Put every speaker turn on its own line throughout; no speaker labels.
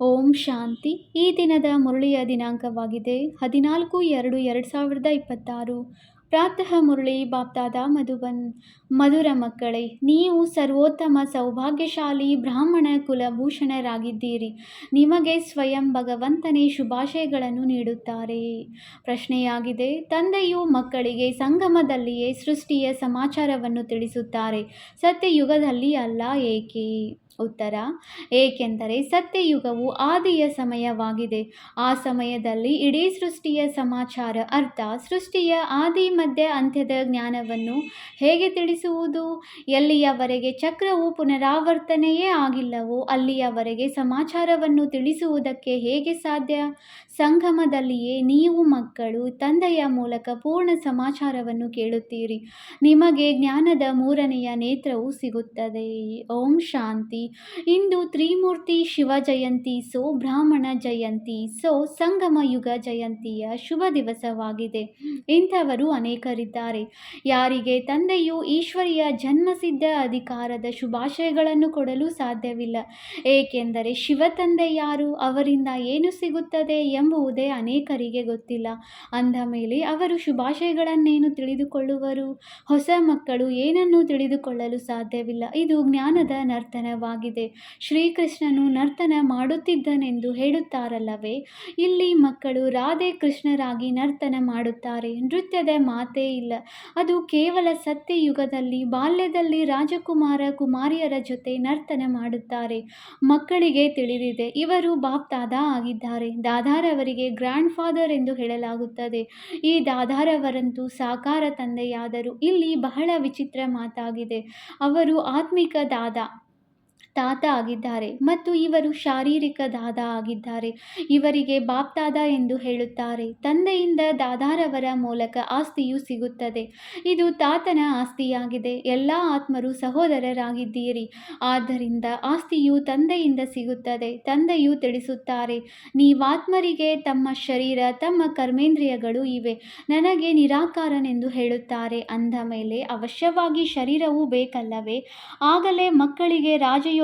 ಓಂ ಶಾಂತಿ. ಈ ದಿನದ ಮುರಳಿಯ ದಿನಾಂಕವಾಗಿದೆ. ಹದಿನಾಲ್ಕು ಎರಡು ಎರಡು ಸಾವಿರದ ಇಪ್ಪತ್ತಾರು. ಪ್ರಾತಃ ಮುರಳಿ ಬಾಪ್ತಾದ ಮಧುಬನ್. ಮಧುರ ಮಕ್ಕಳೇ, ನೀವು ಸರ್ವೋತ್ತಮ ಸೌಭಾಗ್ಯಶಾಲಿ ಬ್ರಾಹ್ಮಣ ಕುಲಭೂಷಣರಾಗಿದ್ದೀರಿ. ನಿಮಗೆ ಸ್ವಯಂ ಭಗವಂತನೇ ಶುಭಾಶಯಗಳನ್ನು ನೀಡುತ್ತಾರೆ. ಪ್ರಶ್ನೆಯಾಗಿದೆ, ತಂದೆಯು ಮಕ್ಕಳಿಗೆ ಸಂಗಮದಲ್ಲಿಯೇ ಸೃಷ್ಟಿಯ ಸಮಾಚಾರವನ್ನು ತಿಳಿಸುತ್ತಾರೆ. ಸತ್ಯಯುಗದಲ್ಲಿ ಅಲ್ಲ ಏಕೆ? ಉತ್ತರ, ಏಕೆಂದರೆ ಸತ್ಯಯುಗವು ಆದಿಯ ಸಮಯವಾಗಿದೆ. ಆ ಸಮಯದಲ್ಲಿ ಇಡೀ ಸೃಷ್ಟಿಯ ಸಮಾಚಾರ ಅರ್ಥ, ಸೃಷ್ಟಿಯ ಆದಿ ಮಧ್ಯ ಅಂತ್ಯದ ಜ್ಞಾನವನ್ನು ಹೇಗೆ ತಿಳಿಸುವುದು? ಎಲ್ಲಿಯವರೆಗೆ ಚಕ್ರವು ಪುನರಾವರ್ತನೆಯೇ ಆಗಿಲ್ಲವೋ, ಅಲ್ಲಿಯವರೆಗೆ ಸಮಾಚಾರವನ್ನು ತಿಳಿಸುವುದಕ್ಕೆ ಹೇಗೆ ಸಾಧ್ಯ? ಸಂಗಮದಲ್ಲಿಯೇ ನೀವು ಮಕ್ಕಳು, ತಂದೆಯ ಮೂಲಕ ಪೂರ್ಣ ಸಮಾಚಾರವನ್ನು ಕೇಳುತ್ತೀರಿ. ನಿಮಗೆ ಜ್ಞಾನದ ಮೂರನೆಯ ನೇತ್ರವು ಸಿಗುತ್ತದೆ. ಓಂ ಶಾಂತಿ. ಇಂದು ತ್ರಿಮೂರ್ತಿ ಶಿವ ಜಯಂತಿ, ಸೋ ಬ್ರಾಹ್ಮಣ ಜಯಂತಿ, ಸೋ ಸಂಗಮ ಯುಗ ಜಯಂತಿಯ ಶುಭ ದಿವಸವಾಗಿದೆ. ಇಂಥವರು ಅನೇಕರಿದ್ದಾರೆ. ಯಾರಿಗೆ ತಂದೆಯು ಈಶ್ವರಿಯ ಜನ್ಮಸಿದ್ಧ ಅಧಿಕಾರದ ಶುಭಾಶಯಗಳನ್ನು ಕೊಡಲು ಸಾಧ್ಯವಿಲ್ಲ. ಏಕೆಂದರೆ ಶಿವ ತಂದೆ ಯಾರು, ಅವರಿಂದ ಏನು ಸಿಗುತ್ತದೆ ಎಂಬುವುದೇ ಅನೇಕರಿಗೆ ಗೊತ್ತಿಲ್ಲ. ಅಂದ ಮೇಲೆ ಅವರು ಶುಭಾಶಯಗಳನ್ನೇನು ತಿಳಿದುಕೊಳ್ಳುವರು? ಹೊಸ ಮಕ್ಕಳು ಏನನ್ನು ತಿಳಿದುಕೊಳ್ಳಲು ಸಾಧ್ಯವಿಲ್ಲ. ಇದು ಜ್ಞಾನದ ನರ್ತನವಾಗಿದೆ. ಶ್ರೀಕೃಷ್ಣನು ನರ್ತನ ಮಾಡುತ್ತಿದ್ದನೆಂದು ಹೇಳುತ್ತಾರಲ್ಲವೇ? ಇಲ್ಲಿ ಮಕ್ಕಳು ರಾಧೆ ಕೃಷ್ಣರಾಗಿ ನರ್ತನ ಮಾಡುತ್ತಾರೆ. ನೃತ್ಯದ ಮಾತೇ ಇಲ್ಲ. ಅದು ಕೇವಲ ಸತ್ಯಯುಗದಲ್ಲಿ ಬಾಲ್ಯದಲ್ಲಿ ರಾಜಕುಮಾರ ಕುಮಾರಿಯರ ಜೊತೆ ನರ್ತನ ಮಾಡುತ್ತಾರೆ. ಮಕ್ಕಳಿಗೆ ತಿಳಿದಿದೆ, ಇವರು ಬಾಪ್ ದಾದಾ ಆಗಿದ್ದಾರೆ ದಾದಾರವರಿಗೆ ಗ್ರ್ಯಾಂಡ್ ಫಾದರ್ ಎಂದು ಹೇಳಲಾಗುತ್ತದೆ. ಈ ದಾದಾರವರಂತೂ ಸಾಕಾರ ತಂದೆಯಾದರು. ಇಲ್ಲಿ ಬಹಳ ವಿಚಿತ್ರ ಮಾತಾಗಿದೆ. ಅವರು ಆತ್ಮಿಕ ದಾದಾ. ತಾತ ಆಗಿದ್ದಾರೆ ಮತ್ತು ಇವರು ಶಾರೀರಿಕ ದಾದ ಆಗಿದ್ದಾರೆ. ಇವರಿಗೆ ಬಾಪ್ ಎಂದು ಹೇಳುತ್ತಾರೆ. ತಂದೆಯಿಂದ ದಾದಾರವರ ಮೂಲಕ ಆಸ್ತಿಯು ಸಿಗುತ್ತದೆ. ಇದು ತಾತನ ಆಸ್ತಿಯಾಗಿದೆ. ಎಲ್ಲ ಆತ್ಮರು ಸಹೋದರರಾಗಿದ್ದೀರಿ. ಆದ್ದರಿಂದ ಆಸ್ತಿಯು ತಂದೆಯಿಂದ ಸಿಗುತ್ತದೆ. ತಂದೆಯು ತಿಳಿಸುತ್ತಾರೆ, ನೀವಾತ್ಮರಿಗೆ ತಮ್ಮ ಶರೀರ, ತಮ್ಮ ಕರ್ಮೇಂದ್ರಿಯಗಳು ಇವೆ. ನನಗೆ ನಿರಾಕಾರನೆಂದು ಹೇಳುತ್ತಾರೆ. ಅಂದ ಮೇಲೆ ಅವಶ್ಯವಾಗಿ ಶರೀರವೂ ಬೇಕಲ್ಲವೇ? ಆಗಲೇ ಮಕ್ಕಳಿಗೆ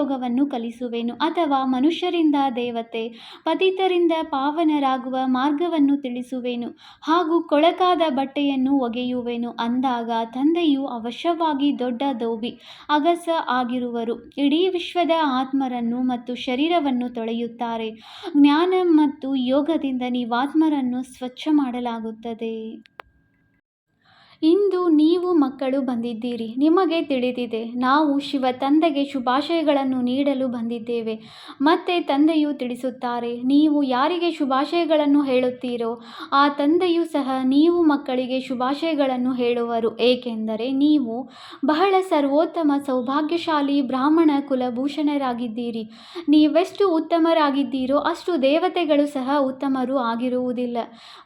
ರಾಜಯೋಗವನ್ನು ಕಲಿಸುವೆನು. ಅಥವಾ ಮನುಷ್ಯರಿಂದ ದೇವತೆ, ಪತಿತರಿಂದ ಪಾವನರಾಗುವ ಮಾರ್ಗವನ್ನು ತಿಳಿಸುವೆನು. ಹಾಗೂ ಕೊಳಕಾದ ಬಟ್ಟೆಯನ್ನು ಒಗೆಯುವೆನು. ಅಂದಾಗ ತಂದೆಯು ಅವಶ್ಯವಾಗಿ ದೊಡ್ಡ ದೋಬಿ, ಅಗಸ ಆಗಿರುವರು. ಇಡೀ ವಿಶ್ವದ ಆತ್ಮರನ್ನು ಮತ್ತು ಶರೀರವನ್ನು ತೊಳೆಯುತ್ತಾರೆ. ಜ್ಞಾನ ಮತ್ತು ಯೋಗದಿಂದ ನೀವಾತ್ಮರನ್ನು ಸ್ವಚ್ಛ ಮಾಡಲಾಗುತ್ತದೆ. ಇಂದು ನೀವು ಮಕ್ಕಳು ಬಂದಿದ್ದೀರಿ. ನಿಮಗೆ ತಿಳಿದಿದೆ, ನಾವು ಶಿವ ತಂದೆಗೆ ಶುಭಾಶಯಗಳನ್ನು ನೀಡಲು ಬಂದಿದ್ದೇವೆ. ಮತ್ತೆ ತಂದೆಯು ತಿಳಿಸುತ್ತಾರೆ, ನೀವು ಯಾರಿಗೆ ಶುಭಾಶಯಗಳನ್ನು ಹೇಳುತ್ತೀರೋ, ಆ ತಂದೆಯು ಸಹ ನೀವು ಮಕ್ಕಳಿಗೆ ಶುಭಾಶಯಗಳನ್ನು ಹೇಳುವರು. ಏಕೆಂದರೆ ನೀವು ಬಹಳ ಸರ್ವೋತ್ತಮ, ಸೌಭಾಗ್ಯಶಾಲಿ ಬ್ರಾಹ್ಮಣ ಕುಲಭೂಷಣರಾಗಿದ್ದೀರಿ. ನೀವೆಷ್ಟು ಉತ್ತಮರಾಗಿದ್ದೀರೋ, ಅಷ್ಟು ದೇವತೆಗಳು ಸಹ ಉತ್ತಮರು ಆಗಿರುವುದಿಲ್ಲ.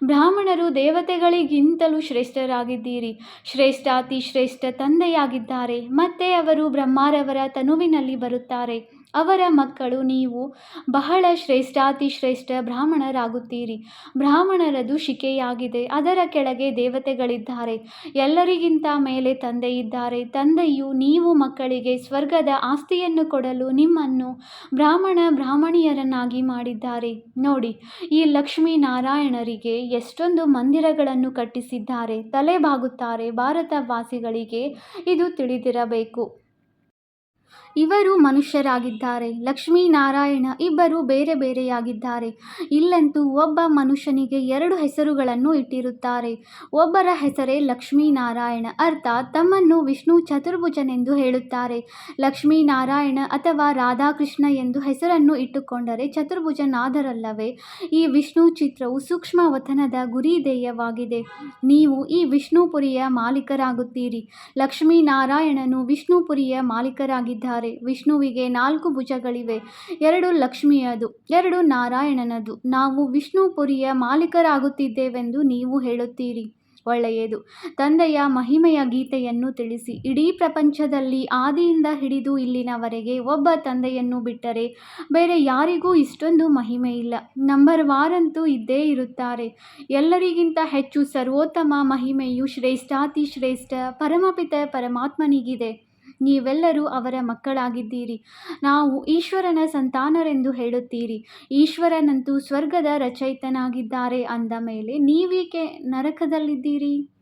ಬ್ರಾಹ್ಮಣರು ದೇವತೆಗಳಿಗಿಂತಲೂ ಶ್ರೇಷ್ಠರಾಗಿದ್ದೀರಿ. ಶ್ರೇಷ್ಠಾತಿ ಶ್ರೇಷ್ಠ ತಂದೆಯಾಗಿದ್ದಾರೆ. ಮತ್ತೆ ಅವರು ಬ್ರಹ್ಮಾರವರ ತನುವಿನಲ್ಲಿ ಬರುತ್ತಾರೆ. ಅವರ ಮಕ್ಕಳು ನೀವು ಬಹಳ ಶ್ರೇಷ್ಠಾತಿ ಶ್ರೇಷ್ಠ ಬ್ರಾಹ್ಮಣರಾಗುತ್ತೀರಿ. ಬ್ರಾಹ್ಮಣರದು ಶಿಕೆಯಾಗಿದೆ. ಅದರ ಕೆಳಗೆ ದೇವತೆಗಳಿದ್ದಾರೆ. ಎಲ್ಲರಿಗಿಂತ ಮೇಲೆ ತಂದೆ ಇದ್ದಾರೆ. ತಂದೆಯು ನೀವು ಮಕ್ಕಳಿಗೆ ಸ್ವರ್ಗದ ಆಸ್ತಿಯನ್ನು ಕೊಡಲು ನಿಮ್ಮನ್ನು ಬ್ರಾಹ್ಮಣ, ಬ್ರಾಹ್ಮಣಿಯರನ್ನಾಗಿ ಮಾಡಿದ್ದಾರೆ. ನೋಡಿ, ಈ ಲಕ್ಷ್ಮೀನಾರಾಯಣರಿಗೆ ಎಷ್ಟೊಂದು ಮಂದಿರಗಳನ್ನು ಕಟ್ಟಿಸಿದ್ದಾರೆ. ತಲೆ ಬಾಗುತ್ತಾರೆ ಭಾರತವಾಸಿಗಳಿಗೆ. ಇದು ತಿಳಿದಿರಬೇಕು. ಇವರು ಮನುಷ್ಯರಾಗಿದ್ದಾರೆ. ಲಕ್ಷ್ಮೀನಾರಾಯಣ ಇಬ್ಬರು ಬೇರೆ ಬೇರೆಯಾಗಿದ್ದಾರೆ. ಇಲ್ಲಂತೂ ಒಬ್ಬ ಮನುಷ್ಯನಿಗೆ ಎರಡು ಹೆಸರುಗಳನ್ನು ಇಟ್ಟಿರುತ್ತಾರೆ. ಒಬ್ಬರ ಹೆಸರೇ ಲಕ್ಷ್ಮೀನಾರಾಯಣ. ಅರ್ಥಾತ್ ತಮ್ಮನ್ನು ವಿಷ್ಣು ಚತುರ್ಭುಜನೆಂದು ಹೇಳುತ್ತಾರೆ. ಲಕ್ಷ್ಮೀನಾರಾಯಣ ಅಥವಾ ರಾಧಾಕೃಷ್ಣ ಎಂದು ಹೆಸರನ್ನು ಇಟ್ಟುಕೊಂಡರೆ ಚತುರ್ಭುಜನಾದರಲ್ಲವೇ? ಈ ವಿಷ್ಣು ಚಿತ್ರವು ಸೂಕ್ಷ್ಮ ವತನದ ಗುರಿ ಧ್ಯೇಯವಾಗಿದೆ. ನೀವು ಈ ವಿಷ್ಣುಪುರಿಯ ಮಾಲೀಕರಾಗುತ್ತೀರಿ. ಲಕ್ಷ್ಮೀನಾರಾಯಣನು ವಿಷ್ಣುಪುರಿಯ ಮಾಲೀಕರಾಗಿದ್ದಾರೆ. ವಿಷ್ಣುವಿಗೆ ನಾಲ್ಕು ಭುಜಗಳಿವೆ. ಎರಡು ಲಕ್ಷ್ಮಿಯದು, ಎರಡು ನಾರಾಯಣನದು. ನಾವು ವಿಷ್ಣುಪುರಿಯ ಮಾಲೀಕರಾಗುತ್ತಿದ್ದೇವೆಂದು ನೀವು ಹೇಳುತ್ತೀರಿ. ಒಳ್ಳೆಯದು. ತಂದೆಯ ಮಹಿಮೆಯ ಗೀತೆಯನ್ನು ತಿಳಿಸಿ. ಇಡೀ ಪ್ರಪಂಚದಲ್ಲಿ ಆದಿಯಿಂದ ಹಿಡಿದು ಇಲ್ಲಿನವರೆಗೆ ಒಬ್ಬ ತಂದೆಯನ್ನು ಬಿಟ್ಟರೆ ಬೇರೆ ಯಾರಿಗೂ ಇಷ್ಟೊಂದು ಮಹಿಮೆ ಇಲ್ಲ. ನಂಬರ್ ವಾರಂತೂ ಇದ್ದೇ ಇರುತ್ತಾರೆ. ಎಲ್ಲರಿಗಿಂತ ಹೆಚ್ಚು ಸರ್ವೋತ್ತಮ ಮಹಿಮೆಯು ಶ್ರೇಷ್ಠಾತಿ ಶ್ರೇಷ್ಠ, ಪರಮಪಿತ ಪರಮಾತ್ಮನಿಗಿದೆ. ನೀವೆಲ್ಲರೂ ಅವರ ಮಕ್ಕಳಾಗಿದ್ದೀರಿ. ನಾವು ಈಶ್ವರನ ಸಂತಾನರೆಂದು ಹೇಳುತ್ತೀರಿ. ಈಶ್ವರನಂತೂ ಸ್ವರ್ಗದ ರಚಯಿತನಾಗಿದ್ದಾರೆ ಅಂದ ಮೇಲೆ ನೀವೀಕೆ ನರಕದಲ್ಲಿದ್ದೀರಿ?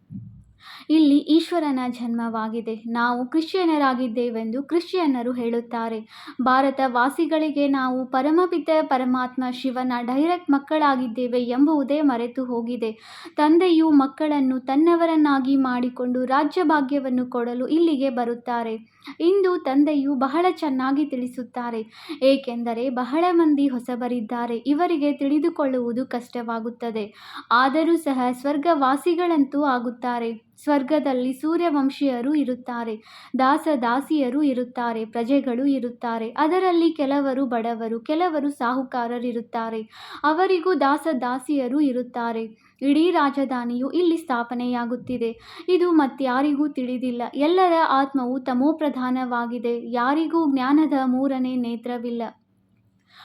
ಇಲ್ಲಿ ಈಶ್ವರನ ಜನ್ಮವಾಗಿದೆ. ನಾವು ಕ್ರಿಶ್ಚಿಯನರಾಗಿದ್ದೇವೆಂದು ಕ್ರಿಶ್ಚಿಯನ್ನರು ಹೇಳುತ್ತಾರೆ. ಭಾರತ ವಾಸಿಗಳಿಗೆ ನಾವು ಪರಮಪಿತ ಪರಮಾತ್ಮ ಶಿವನ ಡೈರೆಕ್ಟ್ ಮಕ್ಕಳಾಗಿದ್ದೇವೆ ಎಂಬುವುದೇ ಮರೆತು ಹೋಗಿದೆ. ತಂದೆಯು ಮಕ್ಕಳನ್ನು ತನ್ನವರನ್ನಾಗಿ ಮಾಡಿಕೊಂಡು ರಾಜ್ಯಭಾಗ್ಯವನ್ನು ಕೊಡಲು ಇಲ್ಲಿಗೆ ಬರುತ್ತಾರೆ. ಇಂದು ತಂದೆಯು ಬಹಳ ಚೆನ್ನಾಗಿ ತಿಳಿಸುತ್ತಾರೆ. ಏಕೆಂದರೆ ಬಹಳ ಮಂದಿ ಹೊಸಬರಿದ್ದಾರೆ. ಇವರಿಗೆ ತಿಳಿದುಕೊಳ್ಳುವುದು ಕಷ್ಟವಾಗುತ್ತದೆ. ಆದರೂ ಸಹ ಸ್ವರ್ಗವಾಸಿಗಳಂತೂ ಆಗುತ್ತಾರೆ. ಸ್ವರ್ಗದಲ್ಲಿ ಸೂರ್ಯವಂಶೀಯರು ಇರುತ್ತಾರೆ, ದಾಸ ದಾಸಿಯರು ಇರುತ್ತಾರೆ, ಪ್ರಜೆಗಳು ಇರುತ್ತಾರೆ. ಅದರಲ್ಲಿ ಕೆಲವರು ಬಡವರು, ಕೆಲವರು ಸಾಹುಕಾರರಿರುತ್ತಾರೆ. ಅವರಿಗೂ ದಾಸ ದಾಸಿಯರು ಇರುತ್ತಾರೆ. ಇಡೀ ರಾಜಧಾನಿಯು ಇಲ್ಲಿ ಸ್ಥಾಪನೆಯಾಗುತ್ತಿದೆ. ಇದು ಮತ್ಯಾರಿಗೂ ತಿಳಿದಿಲ್ಲ. ಎಲ್ಲರ ಆತ್ಮವು ತಮೋಪ್ರಧಾನವಾಗಿದೆ. ಯಾರಿಗೂ ಜ್ಞಾನದ ಮೂರನೇ ನೇತ್ರವಿಲ್ಲ.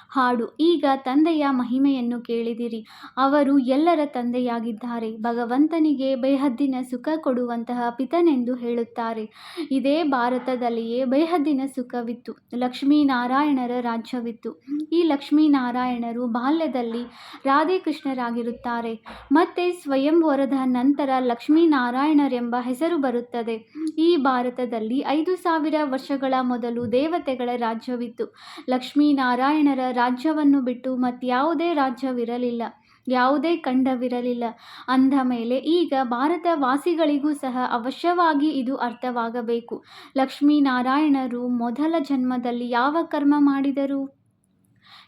ಹಾಡು. ಈಗ ತಂದೆಯ ಮಹಿಮೆಯನ್ನು ಕೇಳಿದಿರಿ. ಅವರು ಎಲ್ಲರ ತಂದೆಯಾಗಿದ್ದಾರೆ. ಭಗವಂತನಿಗೆ ಬೇಹದ್ದಿನ ಸುಖ ಕೊಡುವಂತಹ ಪಿತನೆಂದು ಹೇಳುತ್ತಾರೆ. ಇದೇ ಭಾರತದಲ್ಲಿಯೇ ಬೇಹದ್ದಿನ ಸುಖವಿತ್ತು. ಲಕ್ಷ್ಮೀನಾರಾಯಣರ ರಾಜ್ಯವಿತ್ತು. ಈ ಲಕ್ಷ್ಮೀನಾರಾಯಣರು ಬಾಲ್ಯದಲ್ಲಿ ರಾಧೇಕೃಷ್ಣರಾಗಿರುತ್ತಾರೆ. ಮತ್ತೆ ಸ್ವಯಂವರದ ನಂತರ ಲಕ್ಷ್ಮೀನಾರಾಯಣರೆಂಬ ಹೆಸರು ಬರುತ್ತದೆ. ಈ ಭಾರತದಲ್ಲಿ ಐದು ಸಾವಿರ ವರ್ಷಗಳ ಮೊದಲು ದೇವತೆಗಳ ರಾಜ್ಯವಿತ್ತು. ಲಕ್ಷ್ಮೀನಾರಾಯಣರ ರಾಜ್ಯವನ್ನು ಬಿಟ್ಟು ಮತ್ಯಾವುದೇ ರಾಜ್ಯವಿರಲಿಲ್ಲ, ಯಾವುದೇ ಖಂಡವಿರಲಿಲ್ಲ. ಅಂದ ಮೇಲೆ ಈಗ ಭಾರತ ವಾಸಿಗಳಿಗೂ ಸಹ ಅವಶ್ಯವಾಗಿ ಇದು ಅರ್ಥವಾಗಬೇಕು. ಲಕ್ಷ್ಮೀನಾರಾಯಣರು ಮೊದಲ ಜನ್ಮದಲ್ಲಿ ಯಾವ ಕರ್ಮ ಮಾಡಿದರು?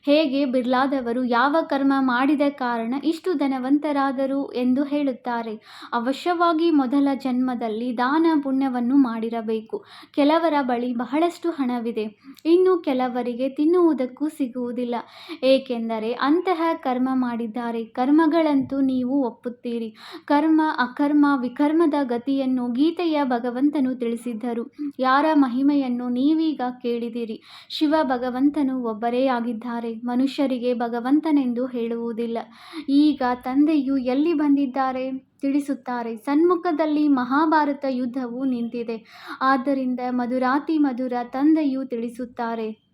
ಹೇಗೆ ಬಿರ್ಲಾದವರು ಯಾವ ಕರ್ಮ ಮಾಡಿದ ಕಾರಣ ಇಷ್ಟು ಧನವಂತರಾದರು ಎಂದು ಹೇಳುತ್ತಾರೆ. ಅವಶ್ಯವಾಗಿ ಮೊದಲ ಜನ್ಮದಲ್ಲಿ ದಾನ ಪುಣ್ಯವನ್ನು ಮಾಡಿರಬೇಕು. ಕೆಲವರ ಬಳಿ ಬಹಳಷ್ಟು ಹಣವಿದೆ. ಇನ್ನು ಕೆಲವರಿಗೆ ತಿನ್ನುವುದಕ್ಕೂ ಸಿಗುವುದಿಲ್ಲ. ಏಕೆಂದರೆ ಅಂತಹ ಕರ್ಮ ಮಾಡಿದ್ದಾರೆ. ಕರ್ಮಗಳಂತೂ ನೀವು ಒಪ್ಪುತ್ತೀರಿ. ಕರ್ಮ, ಅಕರ್ಮ, ವಿಕರ್ಮದ ಗತಿಯನ್ನು ಗೀತೆಯ ಭಗವಂತನು ತಿಳಿಸಿದ್ದರು. ಯಾರ ಮಹಿಮೆಯನ್ನು ನೀವೀಗ ಕೇಳಿದಿರಿ. ಶಿವ ಭಗವಂತನು ಒಬ್ಬರೇ ಆಗಿದ್ದಾರೆ. ಮನುಷ್ಯರಿಗೆ ಭಗವಂತನೆಂದು ಹೇಳುವುದಿಲ್ಲ. ಈಗ ತಂದೆಯು ಎಲ್ಲಿ ಬಂದಿದ್ದಾರೆ? ತಿಳಿಸುತ್ತಾರೆ. ಸನ್ಮುಖದಲ್ಲಿ ಮಹಾಭಾರತ ಯುದ್ಧವು ನಿಂತಿದೆ. ಆದ್ದರಿಂದ ಮಧುರಾತಿ ಮಧುರ ತಂದೆಯು ತಿಳಿಸುತ್ತಾರೆ.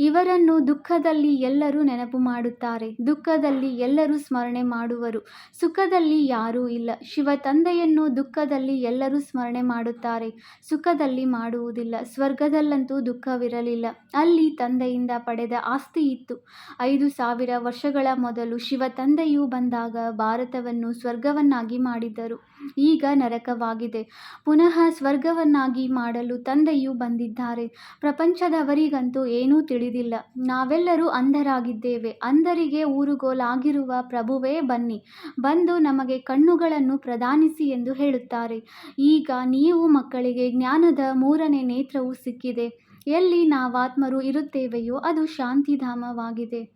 ಇವರನ್ನು ದುಃಖದಲ್ಲಿ ಎಲ್ಲರೂ ನೆನಪು ಮಾಡುತ್ತಾರೆ. ದುಃಖದಲ್ಲಿ ಎಲ್ಲರೂ ಸ್ಮರಣೆ ಮಾಡುವರು. ಸುಖದಲ್ಲಿ ಯಾರೂ ಇಲ್ಲ. ಶಿವ ತಂದೆಯನ್ನು ದುಃಖದಲ್ಲಿ ಎಲ್ಲರೂ ಸ್ಮರಣೆ ಮಾಡುತ್ತಾರೆ. ಸುಖದಲ್ಲಿ ಮಾಡುವುದಿಲ್ಲ. ಸ್ವರ್ಗದಲ್ಲಂತೂ ದುಃಖವಿರಲಿಲ್ಲ. ಅಲ್ಲಿ ತಂದೆಯಿಂದ ಪಡೆದ ಆಸ್ತಿ ಇತ್ತು. ಐದು ಸಾವಿರ ವರ್ಷಗಳ ಮೊದಲು ಶಿವ ತಂದೆಯು ಬಂದಾಗ ಭಾರತವನ್ನು ಸ್ವರ್ಗವನ್ನಾಗಿ ಮಾಡಿದ್ದರು. ಈಗ ನರಕವಾಗಿದೆ. ಪುನಃ ಸ್ವರ್ಗವನ್ನಾಗಿ ಮಾಡಲು ತಂದೆಯು ಬಂದಿದ್ದಾರೆ. ಪ್ರಪಂಚದವರಿಗಂತೂ ಏನೂ ತಿಳಿದಿಲ್ಲ. ನಾವೆಲ್ಲರೂ ಅಂಧರಾಗಿದ್ದೇವೆ. ಅಂಧರಿಗೆ ಊರುಗೋಲಾಗಿರುವ ಪ್ರಭುವೇ ಬನ್ನಿ. ಬಂದು ನಮಗೆ ಕಣ್ಣುಗಳನ್ನು ಪ್ರದಾನಿಸಿ ಎಂದು ಹೇಳುತ್ತಾರೆ. ಈಗ ನೀವು ಮಕ್ಕಳಿಗೆ ಜ್ಞಾನದ ಮೂರನೇ ನೇತ್ರವು ಸಿಕ್ಕಿದೆ. ಎಲ್ಲಿ ನಾವಾತ್ಮರು ಇರುತ್ತೇವೆಯೋ ಅದು ಶಾಂತಿಧಾಮವಾಗಿದೆ.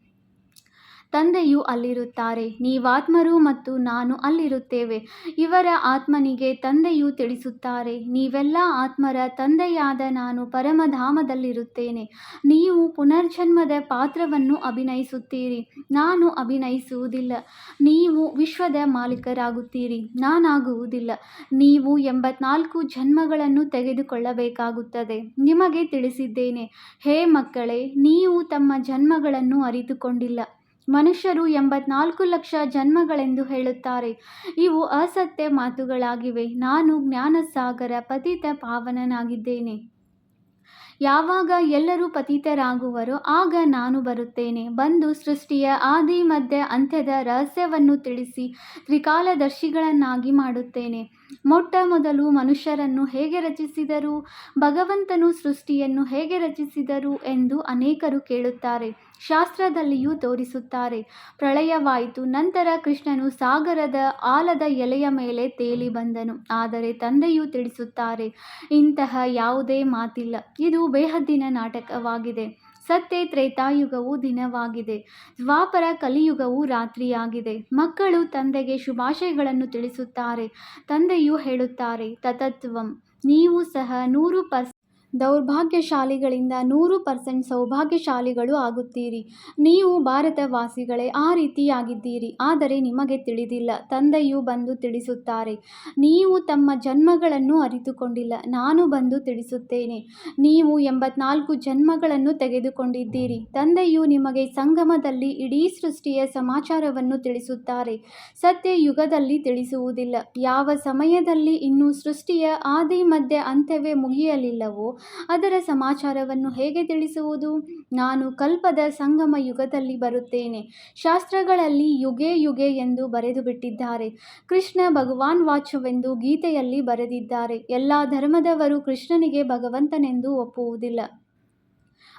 ತಂದೆಯು ಅಲ್ಲಿರುತ್ತಾರೆ, ನೀವಾತ್ಮರು ಮತ್ತು ನಾನು ಅಲ್ಲಿರುತ್ತೇವೆ. ಇವರ ಆತ್ಮನಿಗೆ ತಂದೆಯು ತಿಳಿಸುತ್ತಾರೆ, ನೀವೆಲ್ಲ ಆತ್ಮರ ತಂದೆಯಾದ ನಾನು ಪರಮಧಾಮದಲ್ಲಿರುತ್ತೇನೆ. ನೀವು ಪುನರ್ಜನ್ಮದ ಪಾತ್ರವನ್ನು ಅಭಿನಯಿಸುತ್ತೀರಿ, ನಾನು ಅಭಿನಯಿಸುವುದಿಲ್ಲ. ನೀವು ವಿಶ್ವದ ಮಾಲೀಕರಾಗುತ್ತೀರಿ, ನಾನಾಗುವುದಿಲ್ಲ. ನೀವು ಎಂಬತ್ನಾಲ್ಕು ಜನ್ಮಗಳನ್ನು ತೆಗೆದುಕೊಳ್ಳಬೇಕಾಗುತ್ತದೆ. ನಿಮಗೆ ತಿಳಿಸಿದ್ದೇನೆ, ಹೇ ಮಕ್ಕಳೇ, ನೀವು ತಮ್ಮ ಜನ್ಮಗಳನ್ನು ಅರಿತುಕೊಂಡಿಲ್ಲ. ಮನುಷ್ಯರು ಎಂಬತ್ನಾಲ್ಕು ಲಕ್ಷ ಜನ್ಮಗಳೆಂದು ಹೇಳುತ್ತಾರೆ. ಇವು ಅಸತ್ಯ ಮಾತುಗಳಾಗಿವೆ. ನಾನು ಜ್ಞಾನಸಾಗರ ಪತಿತ ಪಾವನನಾಗಿದ್ದೇನೆ. ಯಾವಾಗ ಎಲ್ಲರೂ ಪತಿತರಾಗುವರೋ ಆಗ ನಾನು ಬರುತ್ತೇನೆ. ಬಂದು ಸೃಷ್ಟಿಯ ಆದಿ, ಮಧ್ಯ, ಅಂತ್ಯದ ರಹಸ್ಯವನ್ನು ತಿಳಿಸಿ ತ್ರಿಕಾಲದರ್ಶಿಗಳನ್ನಾಗಿ ಮಾಡುತ್ತೇನೆ. ಮೊಟ್ಟ ಮೊದಲು ಮನುಷ್ಯರನ್ನು ಹೇಗೆ ರಚಿಸಿದರು? ಭಗವಂತನು ಸೃಷ್ಟಿಯನ್ನು ಹೇಗೆ ರಚಿಸಿದರು ಎಂದು ಅನೇಕರು ಕೇಳುತ್ತಾರೆ. ಶಾಸ್ತ್ರದಲ್ಲಿಯೂ ತೋರಿಸುತ್ತಾರೆ. ಪ್ರಳಯವಾಯಿತು, ನಂತರ ಕೃಷ್ಣನು ಸಾಗರದ ಆಲದ ಎಲೆಯ ಮೇಲೆ ತೇಲಿ ಬಂದನು. ಆದರೆ ತಂದೆಯು ತಿಳಿಸುತ್ತಾರೆ, ಇಂತಹ ಯಾವುದೇ ಮಾತಿಲ್ಲ. ಇದು ಬೇಹದ್ದಿನ ನಾಟಕವಾಗಿದೆ. ಸತ್ಯ ತ್ರೇತಾಯುಗವು ದಿನವಾಗಿದೆ. ದ್ವಾಪರ ಕಲಿಯುಗವು ರಾತ್ರಿಯಾಗಿದೆ. ಮಕ್ಕಳು ತಂದೆಗೆ ಶುಭಾಶಯಗಳನ್ನು ತಿಳಿಸುತ್ತಾರೆ. ತಂದೆಯು ಹೇಳುತ್ತಾರೆ, ತತತ್ವಂ. ನೀವು ಸಹ ನೂರು ಪರ್ಸ್ ದೌರ್ಭಾಗ್ಯಶಾಲಿಗಳಿಂದ ನೂರು ಪರ್ಸೆಂಟ್ ಸೌಭಾಗ್ಯಶಾಲಿಗಳು ಆಗುತ್ತೀರಿ. ನೀವು ಭಾರತವಾಸಿಗಳೇ ಆ ರೀತಿಯಾಗಿದ್ದೀರಿ. ಆದರೆ ನಿಮಗೆ ತಿಳಿದಿಲ್ಲ. ತಂದೆಯು ಬಂದು ತಿಳಿಸುತ್ತಾರೆ. ನೀವು ತಮ್ಮ ಜನ್ಮಗಳನ್ನು ಅರಿತುಕೊಂಡಿಲ್ಲ. ನಾನು ಬಂದು ತಿಳಿಸುತ್ತೇನೆ. ನೀವು ಎಂಬತ್ನಾಲ್ಕು ಜನ್ಮಗಳನ್ನು ತೆಗೆದುಕೊಂಡಿದ್ದೀರಿ. ತಂದೆಯು ನಿಮಗೆ ಸಂಗಮದಲ್ಲಿ ಇಡೀ ಸೃಷ್ಟಿಯ ಸಮಾಚಾರವನ್ನು ತಿಳಿಸುತ್ತಾರೆ. ಸತ್ಯ ಯುಗದಲ್ಲಿ ತಿಳಿಸುವುದಿಲ್ಲ. ಯಾವ ಸಮಯದಲ್ಲಿ ಇನ್ನೂ ಸೃಷ್ಟಿಯ ಆದಿ ಮಧ್ಯ ಅಂತ್ಯವೇ ಮುಗಿಯಲಿಲ್ಲವೋ ಅದರ ಸಮಾಚಾರವನ್ನು ಹೇಗೆ ತಿಳಿಸುವುದು? ನಾನು ಕಲ್ಪದ ಸಂಗಮ ಯುಗದಲ್ಲಿ ಬರುತ್ತೇನೆ. ಶಾಸ್ತ್ರಗಳಲ್ಲಿ ಯುಗೆ ಯುಗೆ ಎಂದು ಬರೆದು ಬಿಟ್ಟಿದ್ದಾರೆ ಕೃಷ್ಣ ಭಗವಾನ್ ವಾಚವೆಂದು ಗೀತೆಯಲ್ಲಿ ಬರೆದಿದ್ದಾರೆ. ಎಲ್ಲ ಧರ್ಮದವರು ಕೃಷ್ಣನಿಗೆ ಭಗವಂತನೆಂದು ಒಪ್ಪುವುದಿಲ್ಲ.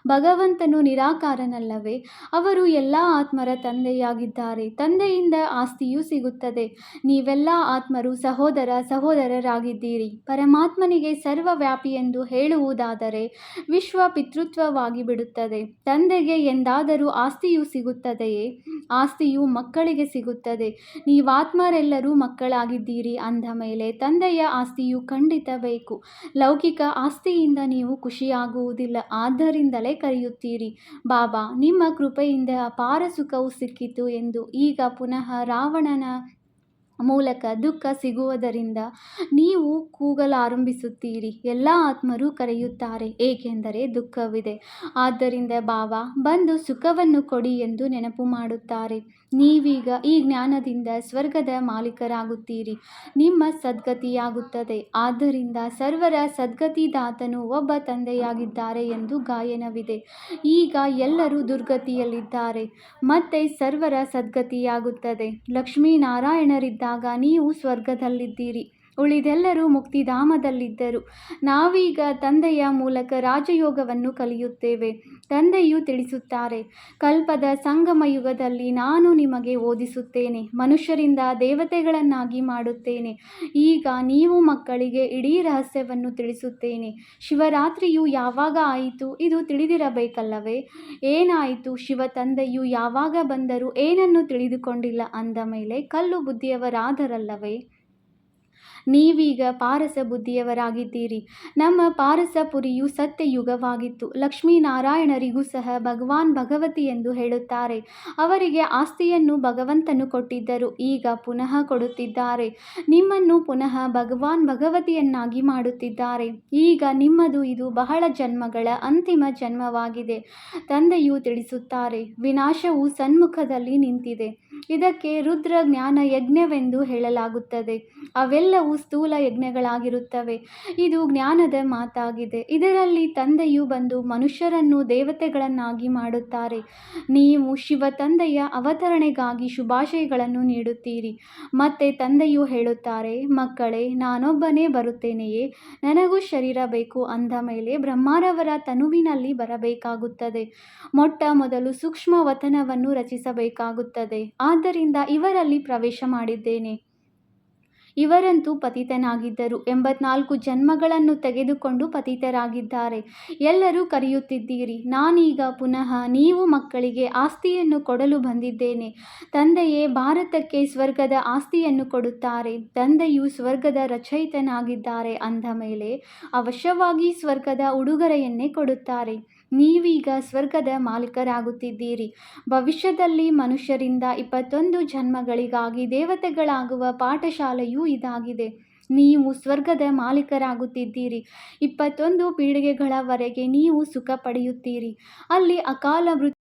ಭಗವಂತನು ನಿರಾಕಾರನಲ್ಲವೇ? ಅವರು ಎಲ್ಲ ಆತ್ಮರ ತಂದೆಯಾಗಿದ್ದಾರೆ. ತಂದೆಯಿಂದ ಆಸ್ತಿಯೂ ಸಿಗುತ್ತದೆ. ನೀವೆಲ್ಲ ಆತ್ಮರು, ಸಹೋದರ, ಸಹೋದರರಾಗಿದ್ದೀರಿ. ಪರಮಾತ್ಮನಿಗೆ ಸರ್ವವ್ಯಾಪಿ ಎಂದು ಹೇಳುವುದಾದರೆ ವಿಶ್ವ ಪಿತೃತ್ವವಾಗಿ ಬಿಡುತ್ತದೆ. ತಂದೆಗೆ ಎಂದಾದರೂ ಆಸ್ತಿಯು ಸಿಗುತ್ತದೆಯೇ? ಆಸ್ತಿಯು ಮಕ್ಕಳಿಗೆ ಸಿಗುತ್ತದೆ. ನೀವಾತ್ಮರೆಲ್ಲರೂ ಮಕ್ಕಳಾಗಿದ್ದೀರಿ ಅಂದ ಮೇಲೆ ತಂದೆಯ ಆಸ್ತಿಯು ಖಂಡಿತ ಬೇಕು ಲೌಕಿಕ ಆಸ್ತಿಯಿಂದ ನೀವು ಖುಷಿಯಾಗುವುದಿಲ್ಲ. ಆದ್ದರಿಂದಲೇ ಕರೆಯುತ್ತೀರಿ. ಬಾಬಾ, ನಿಮ್ಮ ಕೃಪೆಯಿಂದ ಅಪಾರ ಸುಖವು ಸಿಕ್ಕಿತು ಎಂದು ಈಗ ಪುನಃ ರಾವಣನ ಮೂಲಕ ದುಃಖ ಸಿಗುವುದರಿಂದ ನೀವು ಕೂಗಲಾರಂಭಿಸುತ್ತೀರಿ. ಎಲ್ಲ ಆತ್ಮರು ಕರೆಯುತ್ತಾರೆ, ಏಕೆಂದರೆ ದುಃಖವಿದೆ. ಆದ್ದರಿಂದ ಬಾಬಾ, ಬಂದು ಸುಖವನ್ನು ಕೊಡಿ ಎಂದು ನೆನಪು ಮಾಡುತ್ತಾರೆ. ನೀವೀಗ ಈ ಜ್ಞಾನದಿಂದ ಸ್ವರ್ಗದ ಮಾಲೀಕರಾಗುತ್ತೀರಿ. ನಿಮ್ಮ ಸದ್ಗತಿಯಾಗುತ್ತದೆ. ಆದ್ದರಿಂದ ಸರ್ವರ ಸದ್ಗತಿದಾತನು ಒಬ್ಬ ತಂದೆಯಾಗಿದ್ದಾರೆ ಎಂದು ಗಾಯನವಿದೆ. ಈಗ ಎಲ್ಲರೂ ದುರ್ಗತಿಯಲ್ಲಿದ್ದಾರೆ. ಮತ್ತೆ ಸರ್ವರ ಸದ್ಗತಿಯಾಗುತ್ತದೆ. ಲಕ್ಷ್ಮೀನಾರಾಯಣರಿದ್ದಾಗ ನೀವು ಸ್ವರ್ಗದಲ್ಲಿದ್ದೀರಿ. ಉಳಿದೆಲ್ಲರೂ ಮುಕ್ತಿಧಾಮದಲ್ಲಿದ್ದರು. ನಾವೀಗ ತಂದೆಯ ಮೂಲಕ ರಾಜಯೋಗವನ್ನು ಕಲಿಯುತ್ತೇವೆ, ತಂದೆಯು ತಿಳಿಸುತ್ತಾರೆ, ಕಲ್ಪದ ಸಂಗಮ ಯುಗದಲ್ಲಿ ನಾನು ನಿಮಗೆ ಓದಿಸುತ್ತೇನೆ, ಮನುಷ್ಯರಿಂದ ದೇವತೆಗಳನ್ನಾಗಿ ಮಾಡುತ್ತೇನೆ, ಈಗ ನೀವು ಮಕ್ಕಳಿಗೆ ಇಡೀ ರಹಸ್ಯವನ್ನು ತಿಳಿಸುತ್ತೇನೆ. ಶಿವರಾತ್ರಿಯು ಯಾವಾಗ ಆಯಿತು ಇದು ತಿಳಿದಿರಬೇಕಲ್ಲವೇ? ಏನಾಯಿತು? ಶಿವ ತಂದೆಯು ಯಾವಾಗ ಬಂದರೂ ಏನನ್ನು ತಿಳಿದುಕೊಂಡಿಲ್ಲ ಅಂದ ಮೇಲೆ ಕಲ್ಲು ಬುದ್ಧಿಯವರಾದರಲ್ಲವೇ? ನೀವೀಗ ಪಾರಸ ಬುದ್ಧಿಯವರಾಗಿದ್ದೀರಿ ನಮ್ಮ ಪಾರಸಪುರಿಯು ಸತ್ಯಯುಗವಾಗಿತ್ತು. ಲಕ್ಷ್ಮೀನಾರಾಯಣರಿಗೂ ಸಹ ಭಗವಾನ್ ಭಗವತಿ ಎಂದು ಹೇಳುತ್ತಾರೆ. ಅವರಿಗೆ ಆಸ್ತಿಯನ್ನು ಭಗವಂತನು ಕೊಟ್ಟಿದ್ದರು. ಈಗ ಪುನಃ ಕೊಡುತ್ತಿದ್ದಾರೆ. ನಿಮ್ಮನ್ನು ಪುನಃ ಭಗವಾನ್ ಭಗವತಿಯನ್ನಾಗಿ ಮಾಡುತ್ತಿದ್ದಾರೆ. ಈಗ ನಿಮ್ಮದು ಇದು ಬಹಳ ಜನ್ಮಗಳ ಅಂತಿಮ ಜನ್ಮವಾಗಿದೆ. ತಂದೆಯು ತಿಳಿಸುತ್ತಾರೆ, ವಿನಾಶವು ಸನ್ಮುಖದಲ್ಲಿ ನಿಂತಿದೆ. ಇದಕ್ಕೆ ರುದ್ರ ಜ್ಞಾನ ಯಜ್ಞವೆಂದು ಹೇಳಲಾಗುತ್ತದೆ. ಅವೆಲ್ಲವೂ ಸ್ಥೂಲ ಯಜ್ಞಗಳಾಗಿರುತ್ತವೆ. ಇದು ಜ್ಞಾನದ ಮಾತಾಗಿದೆ. ಇದರಲ್ಲಿ ತಂದೆಯು ಬಂದು ಮನುಷ್ಯರನ್ನು ದೇವತೆಗಳನ್ನಾಗಿ ಮಾಡುತ್ತಾರೆ. ನೀವು ಶಿವ ತಂದೆಯ ಅವತರಣೆಗಾಗಿ ಶುಭಾಶಯಗಳನ್ನು ನೀಡುತ್ತೀರಿ. ಮತ್ತೆ ತಂದೆಯು ಹೇಳುತ್ತಾರೆ, ಮಕ್ಕಳೇ, ನಾನೊಬ್ಬನೇ ಬರುತ್ತೇನೆಯೇ? ನನಗೂ ಶರೀರ ಬೇಕು. ಅಂದ ಮೇಲೆ ಬ್ರಹ್ಮಾರವರ ತನುವಿನಲ್ಲಿ ಬರಬೇಕಾಗುತ್ತದೆ. ಮೊಟ್ಟ ಮೊದಲು ಸೂಕ್ಷ್ಮ ವತನವನ್ನು ರಚಿಸಬೇಕಾಗುತ್ತದೆ. ಆದ್ದರಿಂದ ಇವರಲ್ಲಿ ಪ್ರವೇಶ ಮಾಡಿದ್ದೇನೆ. ಇವರಂತೂ ಪತಿತನಾಗಿದ್ದರು. ಎಂಬತ್ನಾಲ್ಕು ಜನ್ಮಗಳನ್ನು ತೆಗೆದುಕೊಂಡು ಪತಿತರಾಗಿದ್ದಾರೆ. ಎಲ್ಲರೂ ಕರೆಯುತ್ತಿದ್ದೀರಿ, ನಾನೀಗ ಪುನಃ ನೀವು ಮಕ್ಕಳಿಗೆ ಆಸ್ತಿಯನ್ನು ಕೊಡಲು ಬಂದಿದ್ದೇನೆ. ತಂದೆಯೇ ಭಾರತಕ್ಕೆ ಸ್ವರ್ಗದ ಆಸ್ತಿಯನ್ನು ಕೊಡುತ್ತಾರೆ. ತಂದೆಯು ಸ್ವರ್ಗದ ರಚಯಿತನಾಗಿದ್ದಾರೆ ಅಂದ ಮೇಲೆ ಅವಶ್ಯವಾಗಿ ಸ್ವರ್ಗದ ಉಡುಗೊರೆಯನ್ನೇ ಕೊಡುತ್ತಾರೆ. ನೀವೀಗ ಸ್ವರ್ಗದ ಮಾಲೀಕರಾಗುತ್ತಿದ್ದೀರಿ. ಭವಿಷ್ಯದಲ್ಲಿ ಮನುಷ್ಯರಿಂದ ಇಪ್ಪತ್ತೊಂದು ಜನ್ಮಗಳಿಗಾಗಿ ದೇವತೆಗಳಾಗುವ ಪಾಠಶಾಲೆಯೂ ಇದಾಗಿದೆ. ನೀವು ಸ್ವರ್ಗದ ಮಾಲೀಕರಾಗುತ್ತಿದ್ದೀರಿ. ಇಪ್ಪತ್ತೊಂದು ಪೀಳಿಗೆಗಳವರೆಗೆ ನೀವು ಸುಖ ಪಡೆಯುತ್ತೀರಿ. ಅಲ್ಲಿ ಅಕಾಲ ಮೃತ್ಯು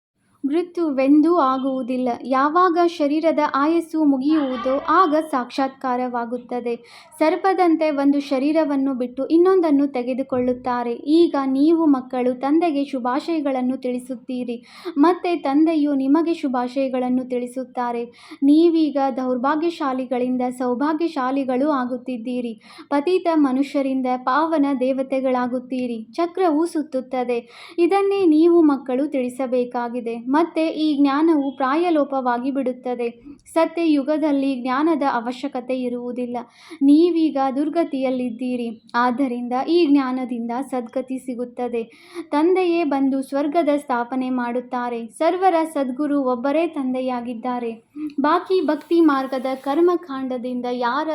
ಮೃತ್ಯುವೆಂದೂ ಆಗುವುದಿಲ್ಲ. ಯಾವಾಗ ಶರೀರದ ಆಯಸ್ಸು ಮುಗಿಯುವುದೋ ಆಗ ಸಾಕ್ಷಾತ್ಕಾರವಾಗುತ್ತದೆ. ಸರ್ಪದಂತೆ ಒಂದು ಶರೀರವನ್ನು ಬಿಟ್ಟು ಇನ್ನೊಂದನ್ನು ತೆಗೆದುಕೊಳ್ಳುತ್ತಾರೆ. ಈಗ ನೀವು ಮಕ್ಕಳು ತಂದೆಗೆ ಶುಭಾಶಯಗಳನ್ನು ತಿಳಿಸುತ್ತೀರಿ. ಮತ್ತೆ ತಂದೆಯು ನಿಮಗೆ ಶುಭಾಶಯಗಳನ್ನು ತಿಳಿಸುತ್ತಾರೆ. ನೀವೀಗ ದೌರ್ಭಾಗ್ಯಶಾಲಿಗಳಿಂದ ಸೌಭಾಗ್ಯಶಾಲಿಗಳು ಆಗುತ್ತಿದ್ದೀರಿ. ಪತಿತ ಮನುಷ್ಯರಿಂದ ಪಾವನ ದೇವತೆಗಳಾಗುತ್ತೀರಿ. ಚಕ್ರವು ಸುತ್ತುತ್ತದೆ. ಇದನ್ನೇ ನೀವು ಮಕ್ಕಳು ತಿಳಿಸಬೇಕಾಗಿದೆ. ಮತ್ತೆ ಈ ಜ್ಞಾನವು ಪ್ರಾಯಲೋಪವಾಗಿ ಬಿಡುತ್ತದೆ. ಸತ್ಯ ಯುಗದಲ್ಲಿ ಜ್ಞಾನದ ಅವಶ್ಯಕತೆ ಇರುವುದಿಲ್ಲ. ನೀವೀಗ ದುರ್ಗತಿಯಲ್ಲಿದ್ದೀರಿ. ಆದ್ದರಿಂದ ಈ ಜ್ಞಾನದಿಂದ ಸದ್ಗತಿ ಸಿಗುತ್ತದೆ. ತಂದೆಯೇ ಬಂದು ಸ್ವರ್ಗದ ಸ್ಥಾಪನೆ ಮಾಡುತ್ತಾರೆ. ಸರ್ವರ ಸದ್ಗುರು ಒಬ್ಬರೇ ತಂದೆಯಾಗಿದ್ದಾರೆ. ಬಾಕಿ ಭಕ್ತಿ ಮಾರ್ಗದ ಕರ್ಮಕಾಂಡದಿಂದ ಯಾರ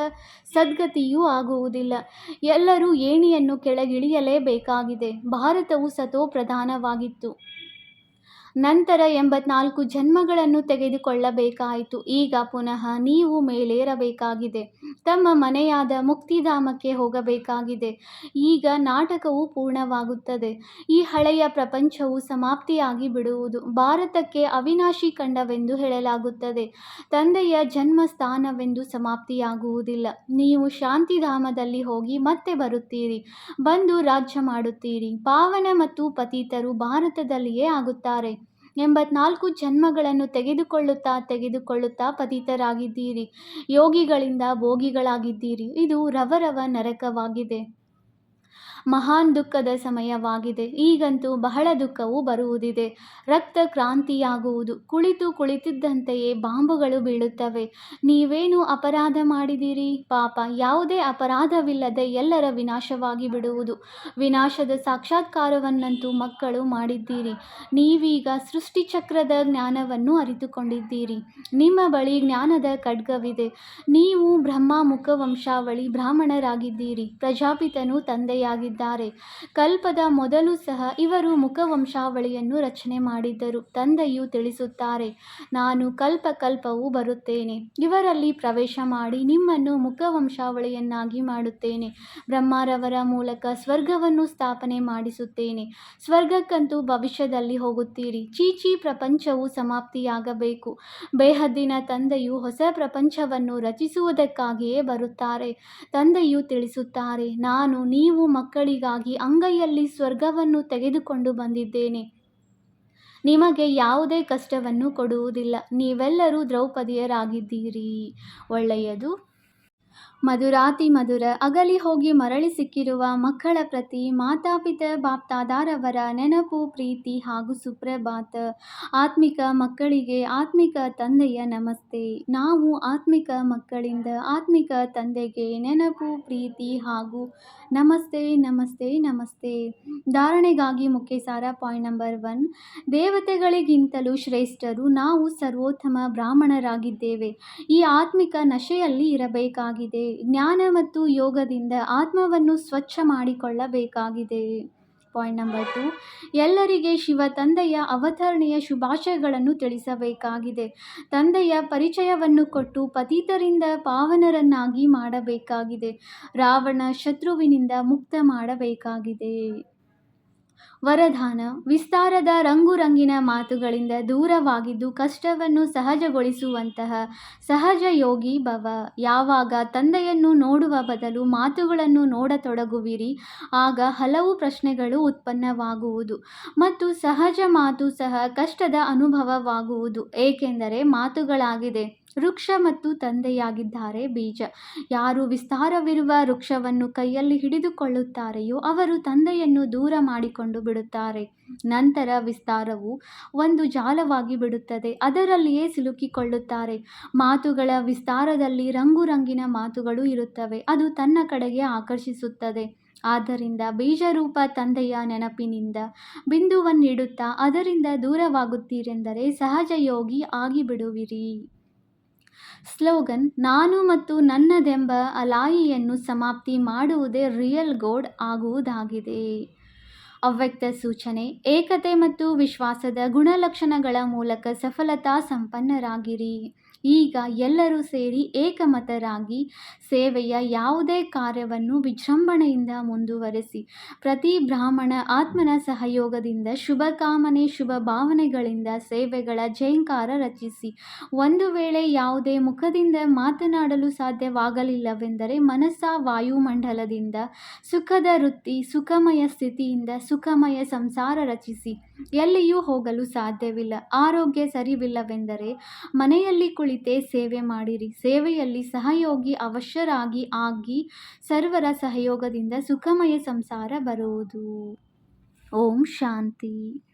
ಸದ್ಗತಿಯೂ ಆಗುವುದಿಲ್ಲ. ಎಲ್ಲರೂ ಏಣಿಯನ್ನು ಕೆಳಗಿಳಿಯಲೇಬೇಕಾಗಿದೆ. ಭಾರತವು ಸತೋ ಪ್ರಧಾನವಾಗಿತ್ತು ನಂತರ ಎಂಬತ್ನಾಲ್ಕು ಜನ್ಮಗಳನ್ನು ತೆಗೆದುಕೊಳ್ಳಬೇಕಾಯಿತು. ಈಗ ಪುನಃ ನೀವು ಮೇಲೇರಬೇಕಾಗಿದೆ. ತಮ್ಮ ಮನೆಯಾದ ಮುಕ್ತಿಧಾಮಕ್ಕೆ ಹೋಗಬೇಕಾಗಿದೆ. ಈಗ ನಾಟಕವು ಪೂರ್ಣವಾಗುತ್ತದೆ. ಈ ಹಳೆಯ ಪ್ರಪಂಚವು ಸಮಾಪ್ತಿಯಾಗಿ ಬಿಡುವುದು. ಭಾರತಕ್ಕೆ ಅವಿನಾಶಿ ಖಂಡವೆಂದು ಹೇಳಲಾಗುತ್ತದೆ. ತಂದೆಯ ಜನ್ಮ ಸ್ಥಾನವೆಂದು ಸಮಾಪ್ತಿಯಾಗುವುದಿಲ್ಲ. ನೀವು ಶಾಂತಿಧಾಮದಲ್ಲಿ ಹೋಗಿ ಮತ್ತೆ ಬರುತ್ತೀರಿ. ಬಂದು ರಾಜ್ಯ ಮಾಡುತ್ತೀರಿ. ಪಾವನ ಮತ್ತು ಪತೀತರು ಭಾರತದಲ್ಲಿಯೇ ಆಗುತ್ತಾರೆ. ಎಂಬತ್ನಾಲ್ಕು ಜನ್ಮಗಳನ್ನು ತೆಗೆದುಕೊಳ್ಳುತ್ತಾ ತೆಗೆದುಕೊಳ್ಳುತ್ತಾ ಪತಿತರಾಗಿದ್ದೀರಿ. ಯೋಗಿಗಳಿಂದ ಭೋಗಿಗಳಾಗಿದ್ದೀರಿ. ಇದು ರವರವ ನರಕವಾಗಿದೆ. ಮಹಾನ್ ದುಃಖದ ಸಮಯವಾಗಿದೆ. ಈಗಂತೂ ಬಹಳ ದುಃಖವು ಬರುವುದಿದೆ. ರಕ್ತ ಕ್ರಾಂತಿಯಾಗುವುದು. ಕುಳಿತು ಕುಳಿತಿದ್ದಂತೆಯೇ ಬಾಂಬುಗಳು ಬೀಳುತ್ತವೆ. ನೀವೇನು ಅಪರಾಧ ಮಾಡಿದಿರಿ ಪಾಪ, ಯಾವುದೇ ಅಪರಾಧವಿಲ್ಲದೆ ಎಲ್ಲರ ವಿನಾಶವಾಗಿ ಬಿಡುವುದು. ವಿನಾಶದ ಸಾಕ್ಷಾತ್ಕಾರವನ್ನಂತೂ ಮಕ್ಕಳು ಮಾಡಿದ್ದೀರಿ. ನೀವೀಗ ಸೃಷ್ಟಿಚಕ್ರದ ಜ್ಞಾನವನ್ನು ಅರಿತುಕೊಂಡಿದ್ದೀರಿ. ನಿಮ್ಮ ಬಳಿ ಜ್ಞಾನದ ಖಡ್ಗವಿದೆ. ನೀವು ಬ್ರಹ್ಮ ಮುಖವಂಶಾವಳಿ ಬ್ರಾಹ್ಮಣರಾಗಿದ್ದೀರಿ. ಪ್ರಜಾಪಿತನು ತಂದೆಯಾಗಿದ್ದಾರೆ ಕಲ್ಪದ ಮೊದಲು ಸಹ ಇವರು ಮುಖವಂಶಾವಳಿಯನ್ನು ರಚನೆ ಮಾಡಿದ್ದರು. ತಂದೆಯು ತಿಳಿಸುತ್ತಾರೆ, ನಾನು ಕಲ್ಪ ಕಲ್ಪವು ಬರುತ್ತೇನೆ. ಇವರಲ್ಲಿ ಪ್ರವೇಶ ಮಾಡಿ ನಿಮ್ಮನ್ನು ಮುಖವಂಶಾವಳಿಯನ್ನಾಗಿ ಮಾಡುತ್ತೇನೆ. ಬ್ರಹ್ಮರವರ ಮೂಲಕ ಸ್ವರ್ಗವನ್ನು ಸ್ಥಾಪನೆ ಮಾಡಿಸುತ್ತೇನೆ. ಸ್ವರ್ಗಕ್ಕಂತೂ ಭವಿಷ್ಯದಲ್ಲಿ ಹೋಗುತ್ತೀರಿ. ಚೀಚಿ ಪ್ರಪಂಚವು ಸಮಾಪ್ತಿಯಾಗಬೇಕು. ಬೇಹದ್ದಿನ ತಂದೆಯು ಹೊಸ ಪ್ರಪಂಚವನ್ನು ರಚಿಸುವುದಕ್ಕಾಗಿಯೇ ಬರುತ್ತಾರೆ. ತಂದೆಯು ತಿಳಿಸುತ್ತಾರೆ, ನಾನು, ನೀವು ಮಕ್ಕಳಿಗಾಗಿ ಅಂಗೈಯಲ್ಲಿ ಸ್ವರ್ಗವನ್ನು ತೆಗೆದುಕೊಂಡು ಬಂದಿದ್ದೇನೆ. ನಿಮಗೆ ಯಾವುದೇ ಕಷ್ಟವನ್ನು ಕೊಡುವುದಿಲ್ಲ. ನೀವೆಲ್ಲರೂ ದ್ರೌಪದಿಯರಾಗಿದ್ದೀರಿ. ಒಳ್ಳೆಯದು. ಮಧುರಾತಿ ಮಧುರ ಅಗಲಿ ಹೋಗಿ ಮರಳಿ ಸಿಕ್ಕಿರುವ ಮಕ್ಕಳ ಪ್ರತಿ ಮಾತಾಪಿತ ಬಾಪ್ತಾದಾರವರ ನೆನಪು, ಪ್ರೀತಿ ಹಾಗೂ ಸುಪ್ರಭಾತ. ಆತ್ಮಿಕ ಮಕ್ಕಳಿಗೆ ಆತ್ಮಿಕ ತಂದೆಯ ನಮಸ್ತೆ. ನಾವು ಆತ್ಮಿಕ ಮಕ್ಕಳಿಂದ ಆತ್ಮಿಕ ತಂದೆಗೆ ನೆನಪು, ಪ್ರೀತಿ ಹಾಗೂ ನಮಸ್ತೆ ನಮಸ್ತೆ ನಮಸ್ತೆ. ಧಾರಣೆಗಾಗಿ ಮುಖ್ಯ ಸಾರ ಪಾಯಿಂಟ್ ನಂಬರ್ ಒನ್. ದೇವತೆಗಳಿಗಿಂತಲೂ ಶ್ರೇಷ್ಠರು ನಾವು ಸರ್ವೋತ್ತಮ ಬ್ರಾಹ್ಮಣರಾಗಿದ್ದೇವೆ. ಈ ಆತ್ಮಿಕ ನಶೆಯಲ್ಲಿ ಇರಬೇಕಾಗಿದೆ. ಜ್ಞಾನ ಮತ್ತು ಯೋಗದಿಂದ ಆತ್ಮವನ್ನು ಸ್ವಚ್ಛ ಮಾಡಿಕೊಳ್ಳಬೇಕಾಗಿದೆ. ಪಾಯಿಂಟ್ ನಂಬರ್ ಟು ಎಲ್ಲರಿಗೆ ಶಿವ ತಂದೆಯ ಅವತರಣೆಯ ಶುಭಾಶಯಗಳನ್ನು ತಿಳಿಸಬೇಕಾಗಿದೆ. ತಂದೆಯ ಪರಿಚಯವನ್ನು ಕೊಟ್ಟು ಪತೀತರಿಂದ ಪಾವನರನ್ನಾಗಿ ಮಾಡಬೇಕಾಗಿದೆ. ರಾವಣ ಶತ್ರುವಿನಿಂದ ಮುಕ್ತ ಮಾಡಬೇಕಾಗಿದೆ. ವರದಾನ, ವಿಸ್ತಾರದ ರಂಗುರಂಗಿನ ಮಾತುಗಳಿಂದ ದೂರವಾಗಿದ್ದು ಕಷ್ಟವನ್ನು ಸಹಜಗೊಳಿಸುವಂತಹ ಸಹಜ ಯೋಗಿ ಭವ. ಯಾವಾಗ ತಂದೆಯನ್ನು ನೋಡುವ ಬದಲು ಮಾತುಗಳನ್ನು ನೋಡತೊಡಗುವಿರಿ, ಆಗ ಹಲವು ಪ್ರಶ್ನೆಗಳು ಉತ್ಪನ್ನವಾಗುವುದು ಮತ್ತು ಸಹಜ ಮಾತು ಸಹ ಕಷ್ಟದ ಅನುಭವವಾಗುವುದು. ಏಕೆಂದರೆ ಮಾತುಗಳಾಗಿದೆ. ವೃಕ್ಷ ಮತ್ತು ತಂದೆಯಾಗಿದ್ದಾರೆ ಬೀಜ. ಯಾರು ವಿಸ್ತಾರವಿರುವ ವೃಕ್ಷವನ್ನು ಕೈಯಲ್ಲಿ ಹಿಡಿದುಕೊಳ್ಳುತ್ತಾರೆಯೋ ಅವರು ತಂದೆಯನ್ನು ದೂರ ಮಾಡಿಕೊಂಡು ಬಿಡುತ್ತಾರೆ. ನಂತರ ವಿಸ್ತಾರವು ಒಂದು ಜಾಲವಾಗಿ ಬಿಡುತ್ತದೆ, ಅದರಲ್ಲಿಯೇ ಸಿಲುಕಿಕೊಳ್ಳುತ್ತಾರೆ. ಮಾತುಗಳ ವಿಸ್ತಾರದಲ್ಲಿ ರಂಗುರಂಗಿನ ಮಾತುಗಳು ಇರುತ್ತವೆ, ಅದು ತನ್ನ ಕಡೆಗೆ ಆಕರ್ಷಿಸುತ್ತದೆ. ಆದ್ದರಿಂದ ಬೀಜರೂಪ ತಂದೆಯ ನೆನಪಿನಿಂದ ಬಿಂದುವನ್ನಿಡುತ್ತಾ ಅದರಿಂದ ದೂರವಾಗುತ್ತೀರೆಂದರೆ ಸಹಜ ಯೋಗಿ ಆಗಿಬಿಡುವಿರಿ. ಸ್ಲೋಗನ್ ನಾನು ಮತ್ತು ನನ್ನದೆಂಬ ಅಲಾಯಿಯನ್ನು ಸಮಾಪ್ತಿ ಮಾಡುವುದೇ ರಿಯಲ್ ಗೋಡ್ ಆಗುವುದಾಗಿದೆ. ಅವ್ಯಕ್ತ ಸೂಚನೆ, ಏಕತೆ ಮತ್ತು ವಿಶ್ವಾಸದ ಗುಣಲಕ್ಷಣಗಳ ಮೂಲಕ ಸಫಲತಾ ಸಂಪನ್ನರಾಗಿರಿ. ಈಗ ಎಲ್ಲರೂ ಸೇರಿ ಏಕಮತರಾಗಿ ಸೇವೆಯ ಯಾವುದೇ ಕಾರ್ಯವನ್ನು ವಿಜೃಂಭಣೆಯಿಂದ ಮುಂದುವರೆಸಿ, ಪ್ರತಿ ಬ್ರಾಹ್ಮಣ ಆತ್ಮನ ಸಹಯೋಗದಿಂದ ಶುಭ ಕಾಮನೆ ಶುಭ ಭಾವನೆಗಳಿಂದ ಸೇವೆಗಳ ಜಯಂಕಾರ ರಚಿಸಿ, ಒಂದು ವೇಳೆ ಯಾವುದೇ ಮುಖದಿಂದ ಮಾತನಾಡಲು ಸಾಧ್ಯವಾಗಲಿಲ್ಲವೆಂದರೆ ಮನಸ್ಸ ವಾಯುಮಂಡಲದಿಂದ ಸುಖದ ವೃತ್ತಿ, ಸುಖಮಯ ಸ್ಥಿತಿಯಿಂದ ಸುಖಮಯ ಸಂಸಾರ ರಚಿಸಿ ಎಲ್ಲಿಯೂ ಹೋಗಲು ಸಾಧ್ಯವಿಲ್ಲ. ಆರೋಗ್ಯ ಸರಿವಿಲ್ಲವೆಂದರೆ ಮನೆಯಲ್ಲಿ ಕುಳಿತೇ ಸೇವೆ ಮಾಡಿರಿ. ಸೇವೆಯಲ್ಲಿ ಸಹಯೋಗಿ ಅವಶ್ಯರಾಗಿ ಆಗಿ ಸರ್ವರ ಸಹಯೋಗದಿಂದ ಸುಖಮಯ ಸಂಸಾರ ಬರುವುದು. ಓಂ ಶಾಂತಿ.